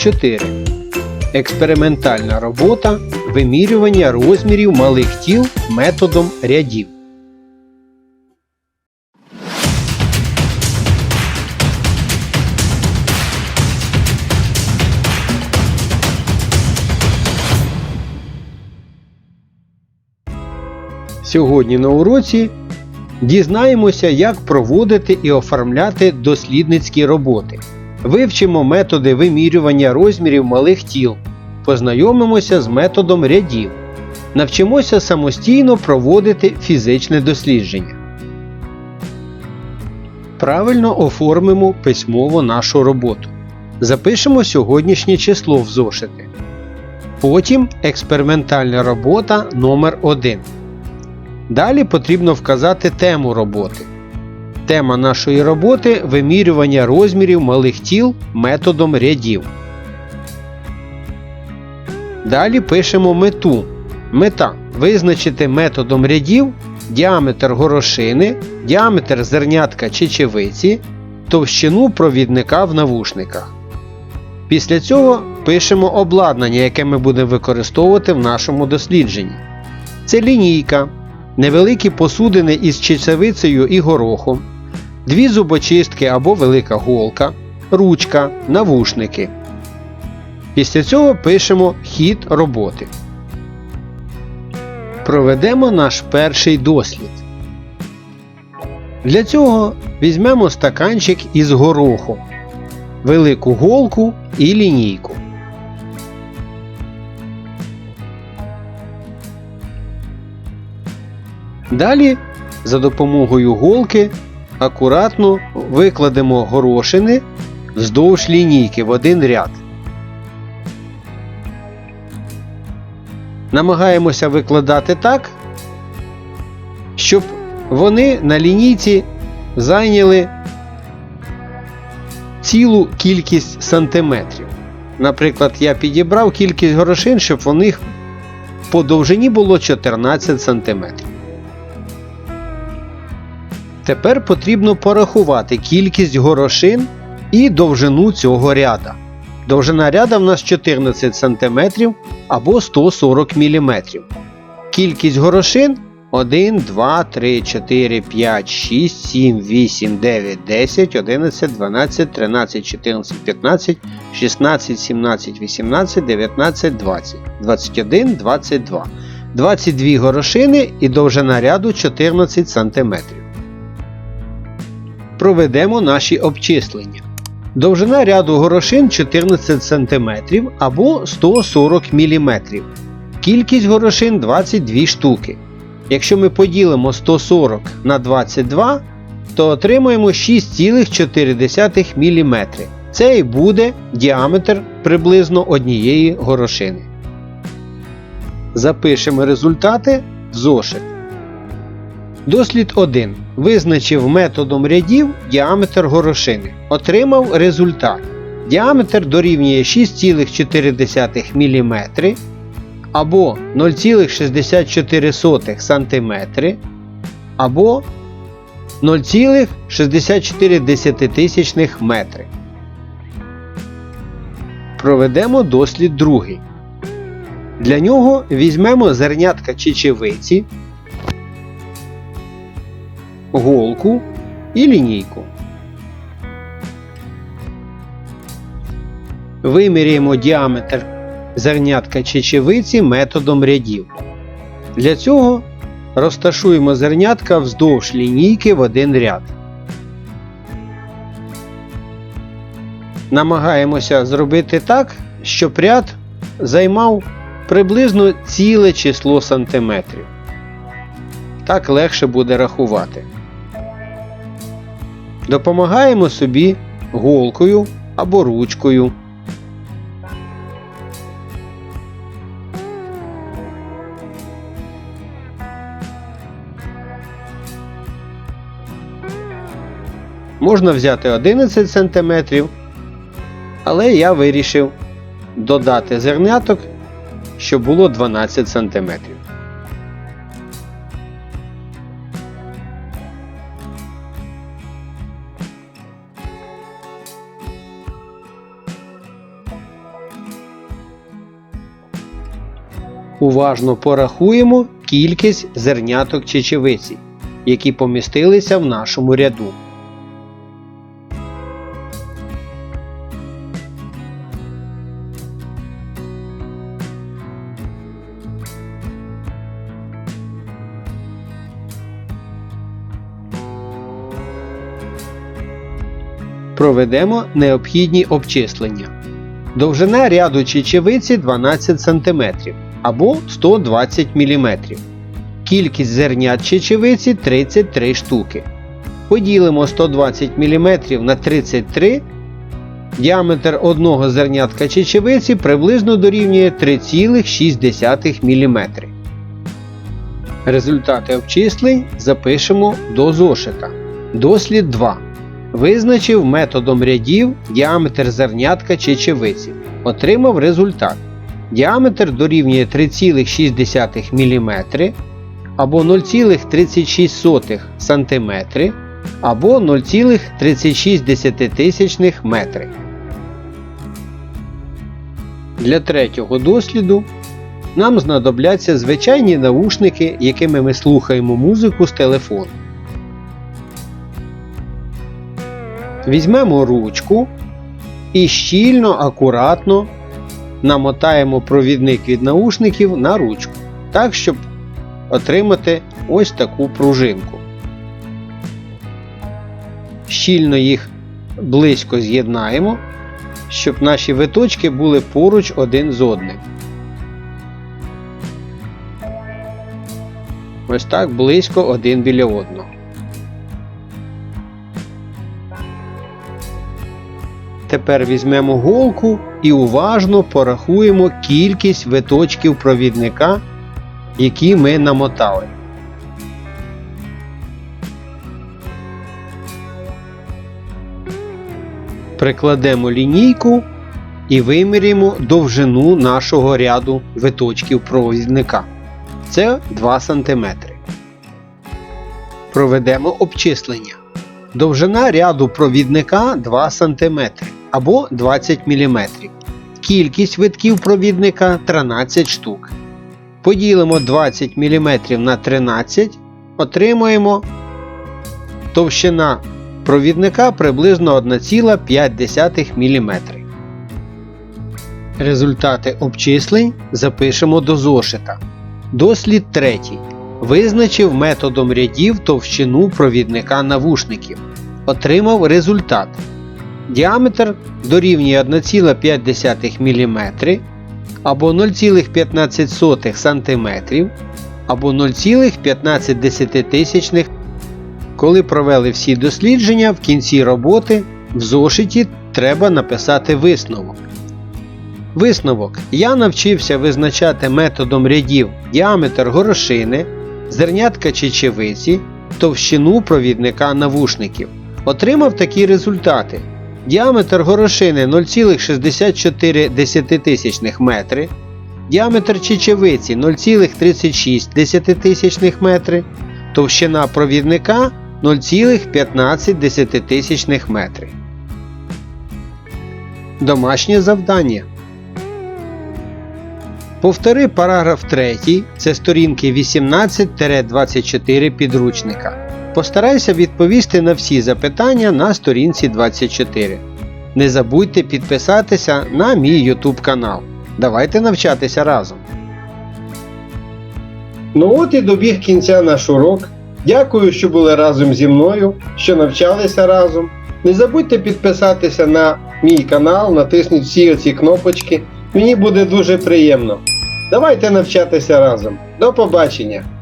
Урок 4. Експериментальна робота вимірювання розмірів малих тіл методом рядів. Сьогодні на уроці дізнаємося, як проводити і оформляти дослідницькі роботи. Вивчимо методи вимірювання розмірів малих тіл, познайомимося з методом рядів, навчимося самостійно проводити фізичне дослідження. Правильно оформимо письмово нашу роботу. Запишемо сьогоднішнє число в зошити. Потім експериментальна робота номер 1 Далі потрібно вказати тему роботи. Тема нашої роботи вимірювання розмірів малих тіл методом рядів. Далі пишемо мету. Мета визначити методом рядів діаметр горошини, діаметр зернятка чечевиці, товщину провідника в навушниках. Після цього пишемо обладнання, яке ми будемо використовувати в нашому дослідженні. Це лінійка, невеликі посудини із чечевицею і горохом, дві зубочистки або велика голка, ручка, навушники. Після цього пишемо хід роботи. Проведемо наш перший дослід. Для цього візьмемо стаканчик із горохом, велику голку і лінійку. Далі за допомогою голки акуратно викладемо горошини вздовж лінійки в один ряд. Намагаємося викладати так, щоб вони на лінійці зайняли цілу кількість сантиметрів. Наприклад, я підібрав кількість горошин, щоб у них по довжині було 14 сантиметрів. Тепер потрібно порахувати кількість горошин і довжину цього ряда. Довжина ряда в нас 14 см або 140 мм. Кількість горошин 1, 2, 3, 4, 5, 6, 7, 8, 9, 10, 11, 12, 13, 14, 15, 16, 17, 18, 19, 20, 21, 22. 22 горошини і довжина ряду 14 см проведемо наші обчислення. Довжина ряду горошин 14 см або 140 мм. Кількість горошин 22 штуки. Якщо ми поділимо 140 на 22, то отримаємо 6,4 мм. Це і буде діаметр приблизно однієї горошини. Запишемо результати в зошит. Дослід 1. Визначив методом рядів діаметр горошини. Отримав результат. Діаметр дорівнює 6,4 мм або 0,64 см або 0,64 метри. Проведемо дослід другий. Для нього візьмемо зернятка чечевиці голку і лінійку. Виміряємо діаметр зернятка чечевиці методом рядів. Для цього розташуємо зернятка вздовж лінійки в один ряд. Намагаємося зробити так, щоб ряд займав приблизно ціле число сантиметрів. Так легше буде рахувати. Допомагаємо собі голкою або ручкою. Можна взяти 11 см, але я вирішив додати зерняток, щоб було 12 см. Уважно порахуємо кількість зерняток чечевиці, які помістилися в нашому ряду. Проведемо необхідні обчислення. Довжина ряду чечевиці 12 см або 120 мм. Кількість зернят чечевиці 33 штуки. Поділимо 120 мм на 33. Діаметр одного зернятка чечевиці приблизно дорівнює 3,6 мм. Результати обчислень запишемо до зошита. Дослід 2. Визначив методом рядів діаметр зернятка чечевиці. Отримав результат. Діаметр дорівнює 3,6 мм або 0,36 см або 0,36 метри. Для третього досліду нам знадобляться звичайні наушники, якими ми слухаємо музику з телефону. Візьмемо ручку і щільно, акуратно намотаємо провідник від наушників на ручку, так, щоб отримати ось таку пружинку. Щільно їх близько з'єднаємо, щоб наші виточки були поруч один з одним. Ось так близько один біля одного. Тепер візьмемо голку і уважно порахуємо кількість виточків провідника, які ми намотали. Прикладемо лінійку і виміряємо довжину нашого ряду виточків провідника. Це 2 см. Проведемо обчислення. Довжина ряду провідника 2 см або 20 мм. Кількість витків провідника 13 штук. Поділимо 20 мм на 13, отримаємо товщина провідника приблизно 1,5 мм. Результати обчислень запишемо до зошита. Дослід третій. Визначив методом рядів товщину провідника навушників. Отримав результат. Діаметр дорівнює 1,5 мм або 0,15 см або 0,15. Коли провели всі дослідження, в кінці роботи в зошиті треба написати висновок. Висновок. Я навчився визначати методом рядів діаметр горошини, зернятка чечевиці, товщину провідника навушників. Отримав такі результати. Діаметр горошини 0,64 метри, діаметр чечевиці 0,36 метри, товщина провідника 0,15 метри. Домашнє завдання. Повтори параграф 3, це сторінки 18-24 підручника. Постарайся відповісти на всі запитання на сторінці 24. Не забудьте підписатися на мій YouTube канал. Давайте навчатися разом. Ну от і добіг кінця наш урок. Дякую, що були разом зі мною, що навчалися разом. Не забудьте підписатися на мій канал, натисніть всі оці кнопочки. Мені буде дуже приємно. Давайте навчатися разом. До побачення!